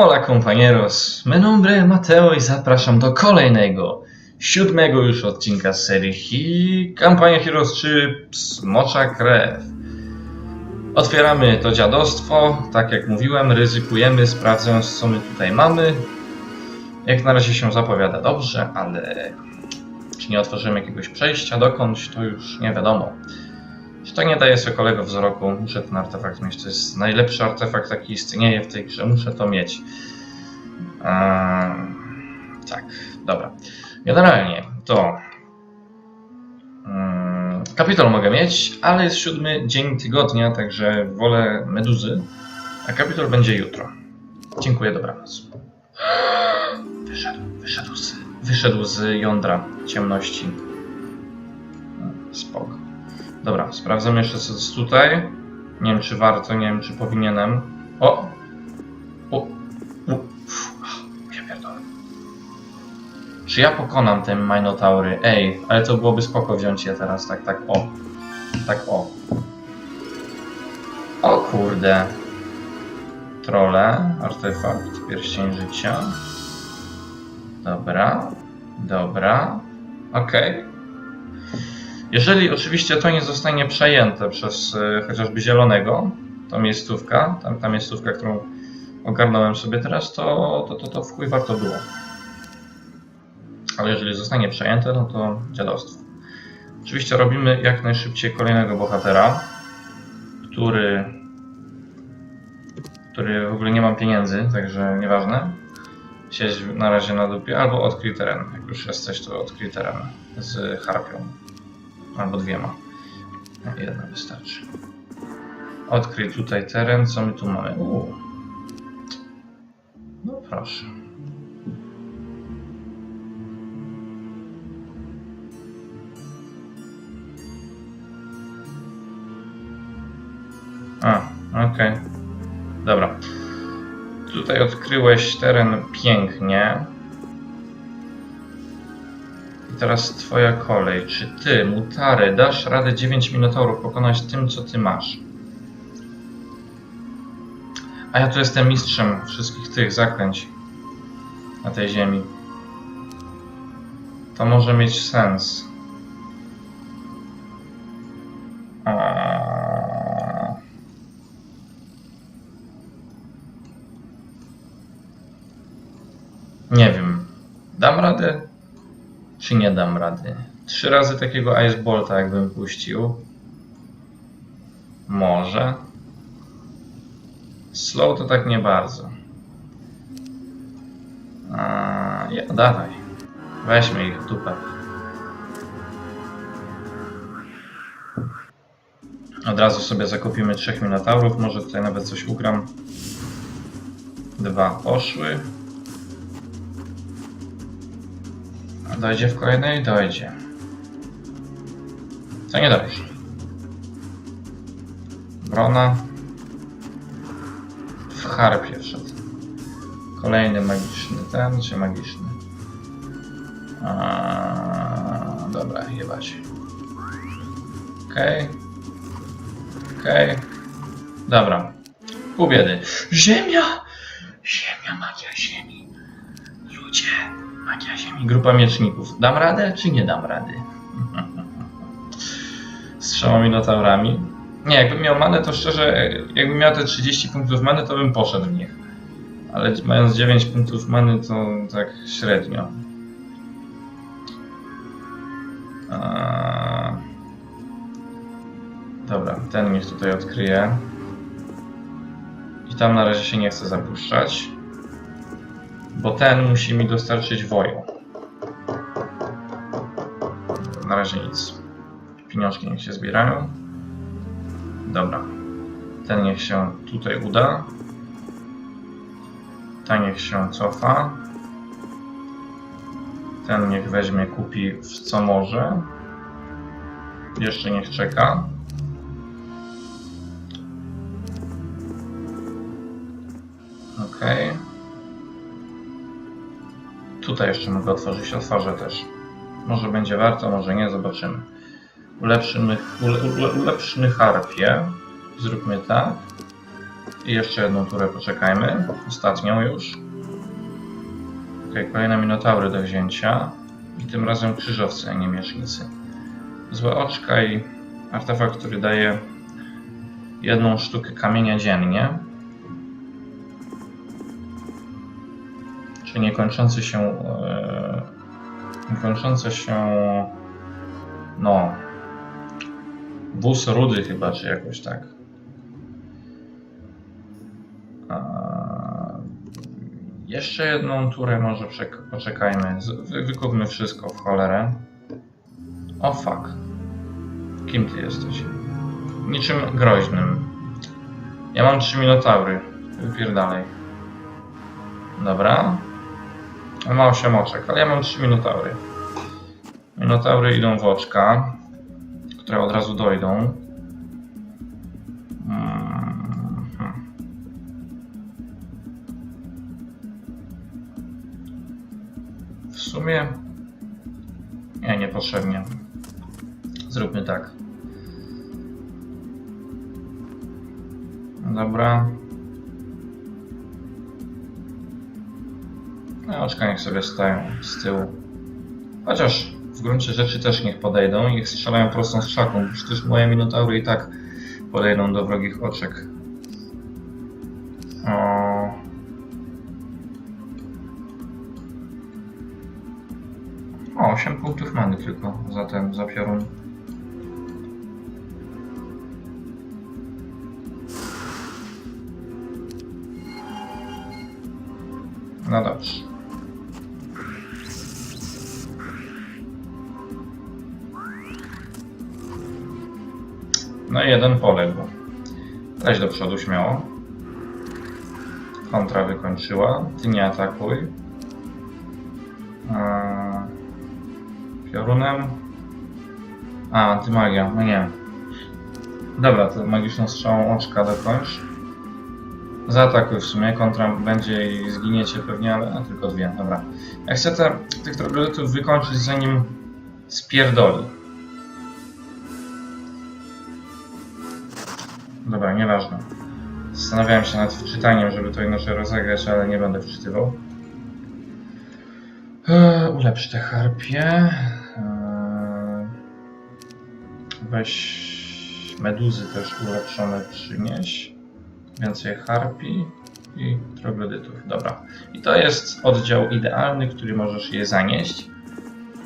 Hola compañeros, me nombre Mateo i zapraszam do kolejnego, siódmego już odcinka z serii Hi Kampania Heroes 3 Smocza Krew. Otwieramy to dziadostwo, tak jak mówiłem, ryzykujemy, sprawdzając co my tutaj mamy. Jak na razie się zapowiada dobrze, ale czy nie otworzymy jakiegoś przejścia dokądś, to już nie wiadomo. To nie daje Sokolego wzroku? Muszę ten artefakt mieć. To jest najlepszy artefakt, jaki istnieje w tej grze. Muszę to mieć. Eee, tak, dobra. Generalnie to. Mm, kapitol mogę mieć, ale jest siódmy dzień tygodnia, także wolę meduzy. A kapitol będzie jutro. Dziękuję, dobranoc. Wyszedł, wyszedł z, wyszedł z jądra ciemności. Spoko. Dobra, sprawdzam jeszcze co jest tutaj. Nie wiem czy warto, nie wiem czy powinienem. O! O! Uf, Ja pierdolę. Czy ja pokonam te Minotaury? Ej, ale to byłoby spoko wziąć je teraz, tak, tak, o. Tak, o. O kurde. Trole, artefakt, pierścień życia. Dobra, dobra, okej. Jeżeli oczywiście to nie zostanie przejęte przez e, chociażby zielonego, to miejscówka, tam, ta miejscówka, którą ogarnąłem sobie teraz, to, to, to, to w chuj warto było. Ale jeżeli zostanie przejęte, no to dziadostwo. Oczywiście robimy jak najszybciej kolejnego bohatera, który, który w ogóle nie mam pieniędzy, także nieważne. Siedź na razie na dupie, albo odkryj teren. Jak już jesteś, to odkryj teren z harpią. Albo dwiema. No, Jedna wystarczy. Odkryj tutaj teren. Co my tu mamy? Uuu. No proszę. A, okej. Dobra. Tutaj odkryłeś teren pięknie. Teraz twoja kolej. Czy ty, Mutary, dasz radę 9 minotaurów pokonać tym, co ty masz? A ja tu jestem mistrzem wszystkich tych zaklęć na tej ziemi. To może mieć sens. Czy nie dam rady? Trzy razy takiego Ice Bolta jakbym puścił. Może. Slow to tak nie bardzo. A, ja, dawaj. Weźmy ich w dupę. Od razu sobie zakupimy trzech minotaurów. Może tutaj nawet coś ugram. Dwa poszły. Dojdzie w kolejnej? Dojdzie. To niedobrze. Brona. W harpie wszedł. Kolejny magiczny ten, czy magiczny? A, dobra, jebać. Okej. Okej. Dobra. Pół biedy. Ziemia! Ziemia, magia ziemi. Magia ziemi. Grupa mieczników. Dam radę, czy nie dam rady? Z trzema minotaurami. Nie, jakbym miał manę, to szczerze, jakbym miał te 30 punktów many, to bym poszedł w nich. Ale mając 9 punktów many, to tak średnio. Eee... Dobra, ten niech tutaj odkryje. I tam na razie się nie chcę zapuszczać. Bo ten musi mi dostarczyć woju. Na razie nic. Pieniążki niech się zbierają. Dobra. Ten niech się tutaj uda. Ta niech się cofa. Ten niech weźmie, kupi w co może. Jeszcze niech czeka. Okej. Tutaj jeszcze mogę otworzyć, otworzę też. Może będzie warto, może nie, zobaczymy. Ulepszymy, ule, ule, ulepszymy harpię. Zróbmy tak. I jeszcze jedną turę poczekajmy. Ostatnią już. Ok, kolejne minotaury do wzięcia. I tym razem krzyżowcy, a nie miecznicy. Złe oczka i artefakt, który daje jedną sztukę kamienia dziennie. Czy niekończący się. E, niekończące się. No. Wóz rudy chyba, czy jakoś tak. Jeszcze jedną turę może poczekajmy. Wy- wykupmy wszystko w cholerę. O fuck. Kim ty jesteś? Niczym groźnym. Ja mam trzy minotaury. Wypierdalej. Dobra. On ma 8 oczek, ale ja mam 3 minotaury. Minotaury idą w oczka, które od razu dojdą. Mhm. W sumie... Nie, niepotrzebnie. Zróbmy tak. Dobra. No, oczka niech sobie stają z tyłu. Chociaż w gruncie rzeczy też niech podejdą i niech strzelają prostą strzałką, bo przecież moje minotaury i tak podejdą do wrogich oczek. O... O, 8 punktów mamy tylko za ten, za piorun. No dobrze. No i jeden poległ. Leź do przodu śmiało. Kontra wykończyła. Ty nie atakuj. Eee, Piorunem. A, ty magia. No nie. Dobra, to magiczną strzałą oczka dokończ. Zaatakuj w sumie, kontra będzie i zginiecie pewnie, ale a, tylko dwie, dobra. Ja chcę te, tych troglodytów wykończyć zanim spierdoli. Dobra, nieważne. Zastanawiałem się nad wczytaniem, żeby to inaczej rozegrać, ale nie będę wczytywał. Eee, ulepsz te harpie. Eee, weź meduzy też ulepszone przynieś. Więcej harpi i troglodytów. Dobra. I to jest oddział idealny, który możesz je zanieść.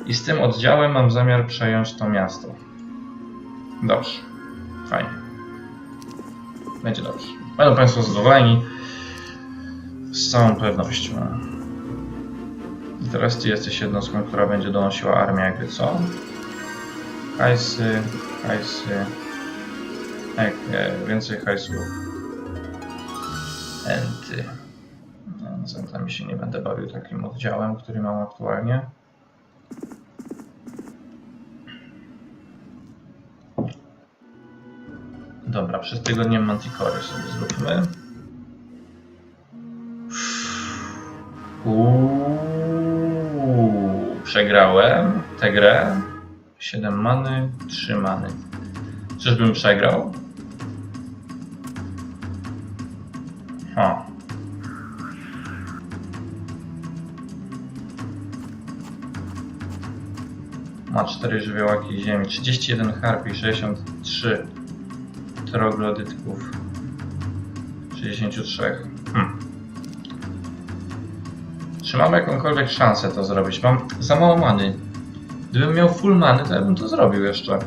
I z tym oddziałem mam zamiar przejąć to miasto. Dobrze. Fajnie. Będzie dobrze. Będą Państwo zadowoleni. Z całą pewnością. I teraz Ty jesteś jednostką, która będzie donosiła armię jakby co. Hajsy, hajsy. Jak, e, więcej hajsów. Enty. No, Z entami się nie będę bawił takim oddziałem, który mam aktualnie. Dobra, przez tygodniem Manticory sobie zróbmy. Uuu, przegrałem tę grę. 7 many, 3 many. Czyżbym przegrał? Ha. Ma 4 żywiołaki ziemi, 31 harpi, 63 troglodytków. 63. Hmm. Czy mam jakąkolwiek szansę to zrobić? Mam za mało many. Gdybym miał full many, to ja bym to zrobił jeszcze.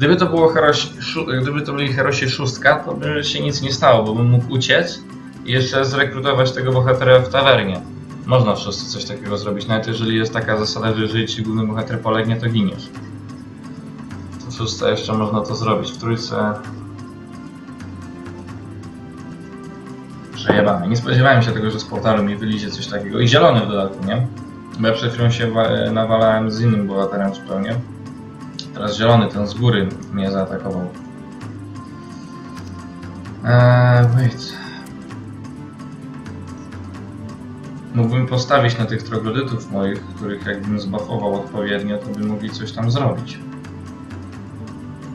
Gdyby to było herosi, gdyby to byli herosi szóstka, to by się nic nie stało, bo bym mógł uciec i jeszcze zrekrutować tego bohatera w tawernie. Można w szóstce coś takiego zrobić, nawet jeżeli jest taka zasada, że jeżeli ci główny bohater polegnie, to giniesz. W szóstce jeszcze można to zrobić, w trójce... Przejebane. Nie spodziewałem się tego, że z portalu mi wylizie coś takiego. I zielony w dodatku, nie? Bo ja przed chwilą się wa- nawalałem z innym bohaterem zupełnie. Teraz zielony, ten z góry mnie zaatakował. Eee, wait. Mógłbym postawić na tych troglodytów moich, których jakbym zbafował odpowiednio, to by mogli coś tam zrobić.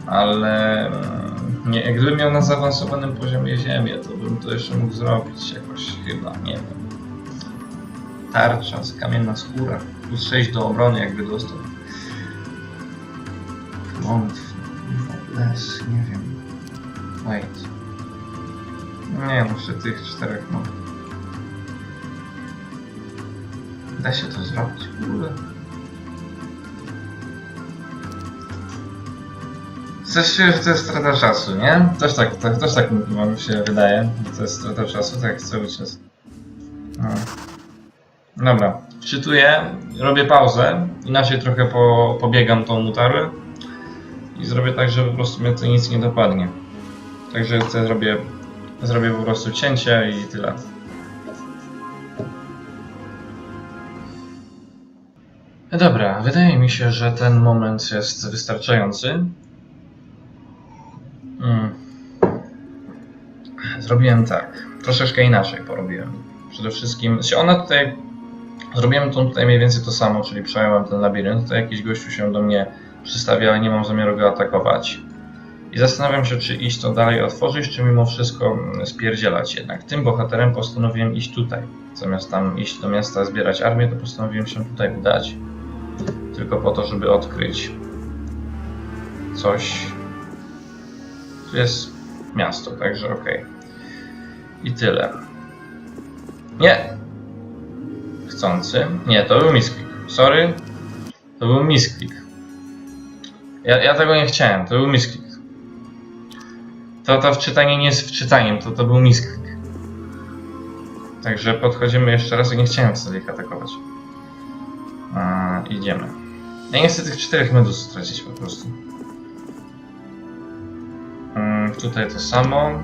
Ale mm, nie, gdybym miał na zaawansowanym poziomie ziemię, to bym to jeszcze mógł zrobić jakoś chyba, nie wiem. Tarcza, kamienna skóra, plus 6 do obrony jakby dostał. Klątw, les, nie wiem. Wait. Nie, muszę tych czterech mam. Da się to zrobić, kurde. Coś się, że to jest strata czasu, nie? Też tak, tak, też tak mi się wydaje, że to jest strata czasu, tak cały czas. No. Dobra, wczytuję, robię pauzę, inaczej trochę po, pobiegam tą mutarę i zrobię tak, że po prostu mnie to nic nie dopadnie. Także to zrobię, zrobię po prostu cięcie i tyle. Dobra, wydaje mi się, że ten moment jest wystarczający. Mm. Zrobiłem tak, troszeczkę inaczej porobiłem. Przede wszystkim, się ona tutaj, zrobiłem to tutaj mniej więcej to samo, czyli przejąłem ten labirynt, tutaj jakiś gościu się do mnie przystawia, ale nie mam zamiaru go atakować. I zastanawiam się, czy iść to dalej otworzyć, czy mimo wszystko mm, spierdzielać jednak. Tym bohaterem postanowiłem iść tutaj. Zamiast tam iść do miasta, zbierać armię, to postanowiłem się tutaj udać. Tylko po to, żeby odkryć coś. Tu jest miasto, także okej. I tyle. Nie! Chcący. Nie, to był misklik. Sorry. To był misklik. Ja, ja tego nie chciałem, to był misklik. To, to wczytanie nie jest wczytaniem, to, to był misklik. Także podchodzimy jeszcze raz i nie chciałem wtedy ich atakować. A, idziemy. Ja nie chcę tych czterech medus stracić po prostu. Mm, tutaj to samo.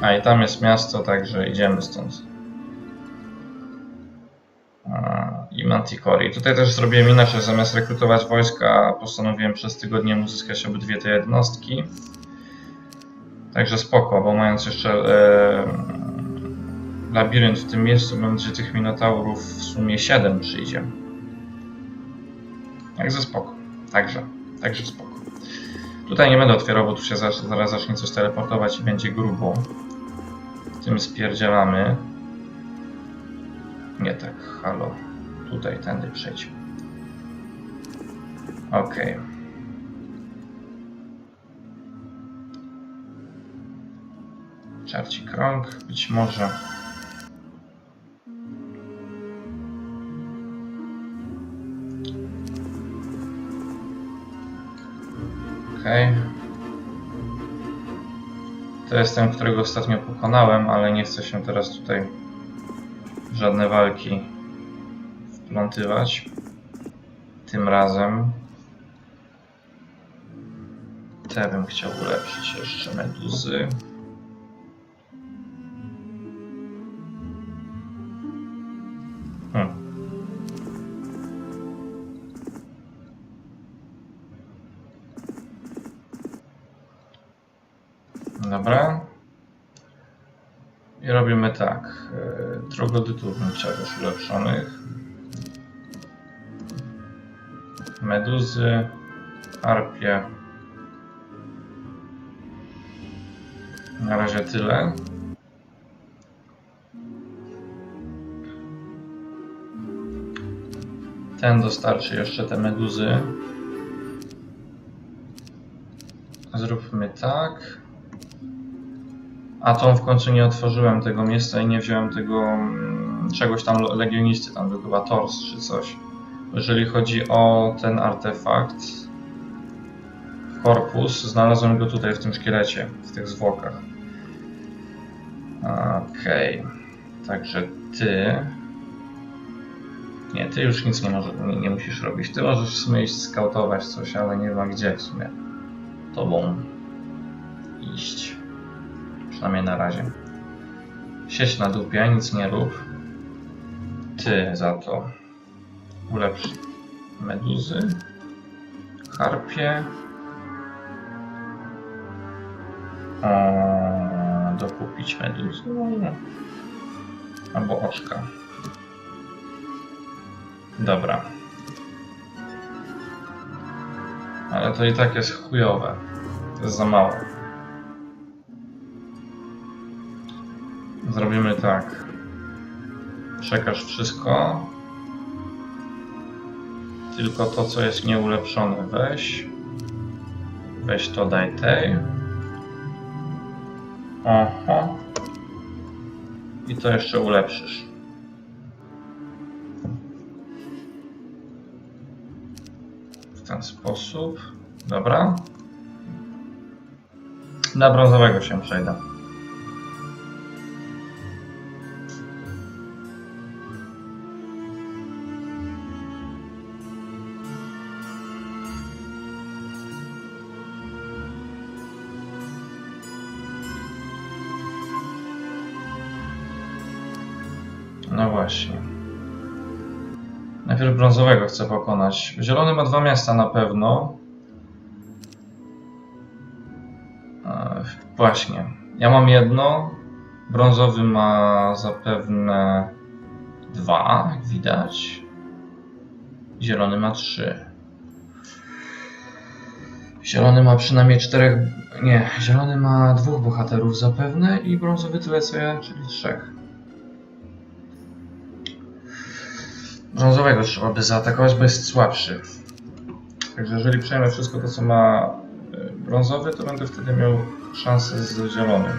A i tam jest miasto, także idziemy stąd. A, I Manticori. Tutaj też zrobiłem inaczej. Zamiast rekrutować wojska, postanowiłem przez tygodnie uzyskać obydwie te jednostki. Także spoko, bo mając jeszcze e, labirynt w tym miejscu, będzie tych minotaurów w sumie 7 przyjdzie. Także spoko. Także, także spoko. Tutaj nie będę otwierał, bo tu się zaraz, zaraz zacznie coś teleportować i będzie grubo. Tym spierdzielamy. Nie tak, halo. Tutaj, tędy przejdź. Okej. Czarci krąg, być może. Okej. To jest ten, którego ostatnio pokonałem, ale nie chcę się teraz tutaj żadne walki wplątywać. Tym razem. Te bym chciał ulepszyć jeszcze meduzy. Hmm. Dobra. I robimy tak. Yy, Trogodytów bym chciał już ulepszonych. Meduzy, harpie. Na razie tyle. Ten dostarczy jeszcze te meduzy. Zróbmy tak. A tą w końcu nie otworzyłem tego miejsca i nie wziąłem tego mm, czegoś tam legionisty, tam był chyba tors czy coś. Jeżeli chodzi o ten artefakt, korpus, znalazłem go tutaj w tym szkielecie, w tych zwłokach. Okej, także ty. Nie, ty już nic nie, może, nie, nie musisz robić. Ty możesz w sumie iść skautować coś, ale nie ma gdzie w sumie tobą iść. Przynajmniej na razie. Siedź na dupie, nic nie rób. Ty za to ulepsz meduzy, harpie Eee, dokupić meduzę. Albo oczka. Dobra. Ale to i tak jest chujowe. To jest za mało. Zrobimy tak. Przekaż wszystko. Tylko to, co jest nieulepszone, weź. Weź to, daj tej. Oho. I to jeszcze ulepszysz. W ten sposób. Dobra. Na brązowego się przejdę. No właśnie. Najpierw brązowego chcę pokonać. Zielony ma dwa miasta na pewno. E, właśnie. Ja mam jedno. Brązowy ma zapewne dwa, jak widać. Zielony ma trzy. Zielony ma przynajmniej czterech. Nie, zielony ma dwóch bohaterów zapewne i brązowy tyle co ja, czyli trzech. Brązowego trzeba by zaatakować, bo jest słabszy. Także jeżeli przejmę wszystko to, co ma y, brązowy, to będę wtedy miał szansę z zielonym.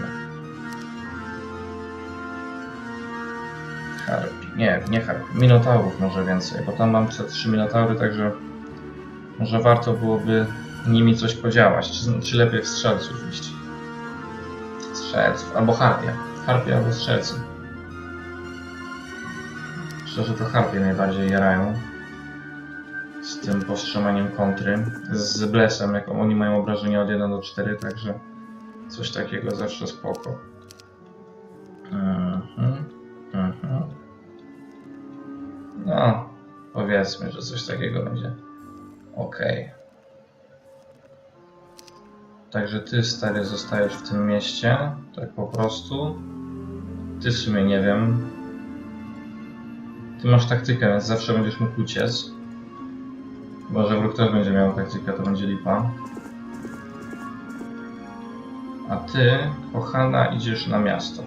Harpi. Nie, nie harpi. Minotaurów może więcej, bo tam mam te trzy minotaury, także może warto byłoby nimi coś podziałać. Czy, czy lepiej w strzelców iść? Strzelców. Albo harpia. Harpia albo strzelcy. Szczerze to harpie najbardziej jarają. Z tym powstrzymaniem kontry. Z blesem, jak oni mają obrażenia od 1 do 4, także coś takiego zawsze spoko. Mhm, mhm. No, powiedzmy, że coś takiego będzie ok. Także ty, stary, zostajesz w tym mieście, tak po prostu. Ty w sumie nie wiem, ty masz taktykę, więc zawsze będziesz mógł uciec. Chyba, że wróg też będzie miał taktykę, to będzie lipa. A ty, kochana, idziesz na miasto.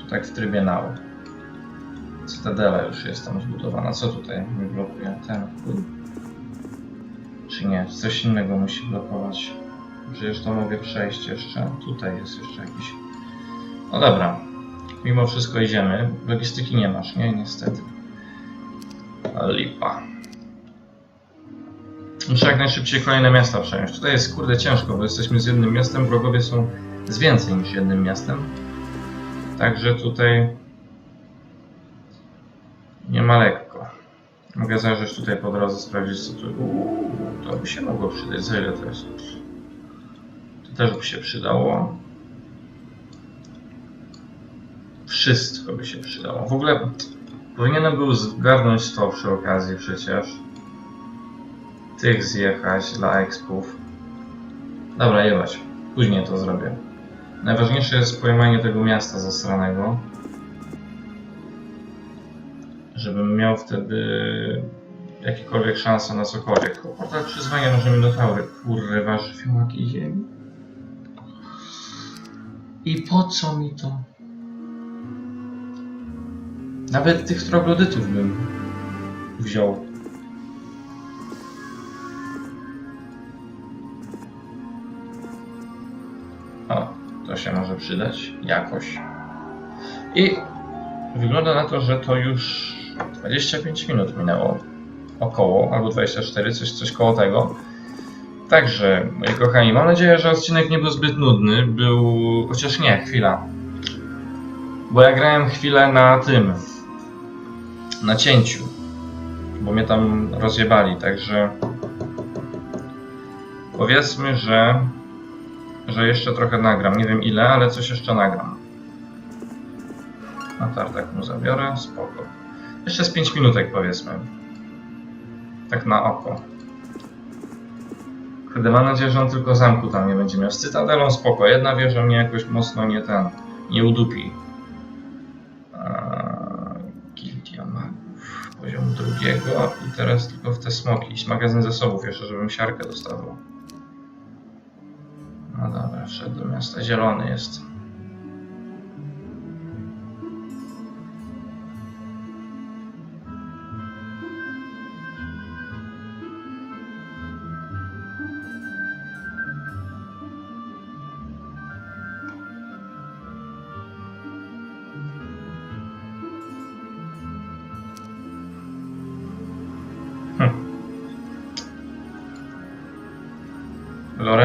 To tak w trybie now. Cytadela już jest tam zbudowana. Co tutaj mi blokuje? Ten? Czy nie? Coś innego musi blokować. Przecież to mogę przejść jeszcze. Tutaj jest jeszcze jakiś... No dobra. Mimo wszystko idziemy. Logistyki nie masz, nie? Niestety. Lipa. Muszę jak najszybciej kolejne miasta przejąć. Tutaj jest kurde ciężko, bo jesteśmy z jednym miastem, wrogowie są z więcej niż jednym miastem. Także tutaj nie ma lekko. Mogę zajrzeć tutaj po drodze, sprawdzić co tu... Uuu, to by się mogło przydać. Za ile to jest? To też by się przydało. Wszystko by się przydało. W ogóle Powinienem był zgarnąć to przy okazji przecież. Tych zjechać dla expów. Dobra, jebać. Później to zrobię. Najważniejsze jest pojmanie tego miasta zasranego. Żebym miał wtedy jakiekolwiek szanse na cokolwiek. Portal przyzwania może minotaury. Kurwa, żywiołaki ziemi. I po co mi to? Nawet tych troglodytów bym wziął. O, to się może przydać jakoś. I wygląda na to, że to już 25 minut minęło. Około, albo 24, coś, coś koło tego. Także, moi kochani, mam nadzieję, że odcinek nie był zbyt nudny. Był. chociaż nie, chwila. Bo ja grałem chwilę na tym, na cięciu, bo mnie tam rozjebali, także powiedzmy, że, że jeszcze trochę nagram. Nie wiem ile, ale coś jeszcze nagram. Na tartak mu zabiorę, spoko. Jeszcze z 5 minutek powiedzmy. Tak na oko. Kurde, mam nadzieję, że on tylko zamku tam nie będzie miał. Z Cytadelą spoko. Jedna wieża mnie jakoś mocno nie ten, nie udupi. Magów. Poziom drugiego i teraz tylko w te smoki. Iść magazyn zasobów jeszcze, żebym siarkę dostawał. No dobra, wszedł do miasta. Zielony jest.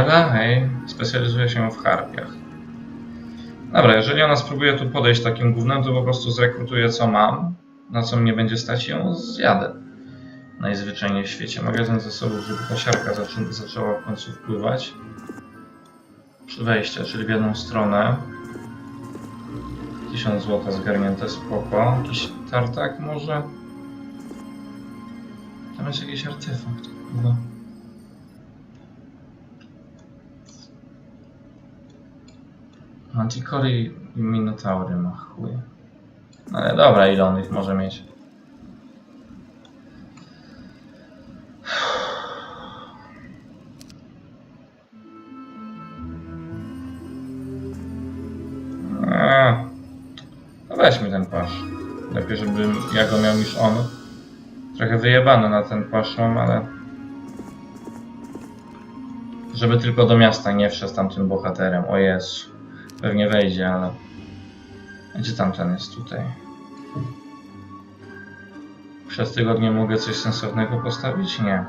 Hej, specjalizuje się w harpiach. Dobra, jeżeli ona spróbuje tu podejść takim gównem, to po prostu zrekrutuję co mam, na co mnie będzie stać i ją zjadę. Najzwyczajniej w świecie. Magazyn zasobów, żeby ta siarka zaczę zaczęła w końcu wpływać. Przy wejściu, czyli w jedną stronę. 1000 zł zgarnięte, spoko. Jakiś tartak może? Tam jest jakiś artefakt, kurwa. Manticory i Minotaury ma chuj. No Ale dobra, ile on ich może mieć? Eee, No weźmy ten pasz. Lepiej, żebym ja go miał niż on. Trochę wyjebany na ten pasz mam, ale... Żeby tylko do miasta nie wszedł tamtym bohaterem. O Jezu. Pewnie wejdzie, ale... Gdzie tamten jest tutaj? Przez tygodnie mogę coś sensownego postawić? Nie.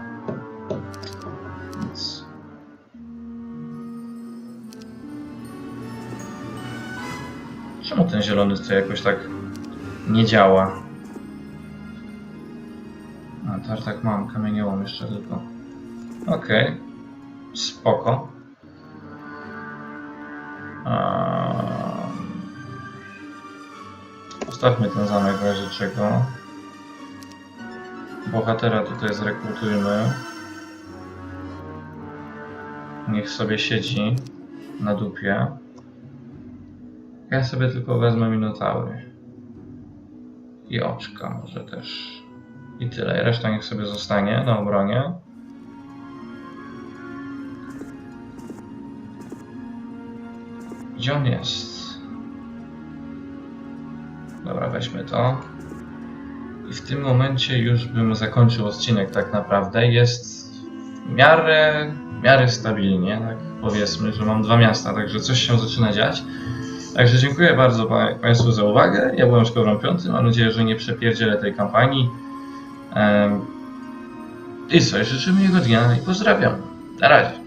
Nic. Czemu ten zielony tutaj jakoś tak nie działa? A, tartak mam, kamieniołom jeszcze tylko. Okej. Spoko. Postawmy ten zamek w razie czego. Bohatera tutaj zrekrutujmy. Niech sobie siedzi na dupie. Ja sobie tylko wezmę minotaury. I oczka może też. I tyle. Reszta niech sobie zostanie na obronie. Gdzie on jest? Dobra, weźmy to. I w tym momencie już bym zakończył odcinek tak naprawdę. Jest w miarę, w miarę stabilnie, tak powiedzmy, że mam dwa miasta, także coś się zaczyna dziać. Także dziękuję bardzo pa Państwu za uwagę. Ja byłem Szkobrą Piąty. Mam nadzieję, że nie przepierdzielę tej kampanii. I co, życzę miłego dnia i pozdrawiam. Na razie.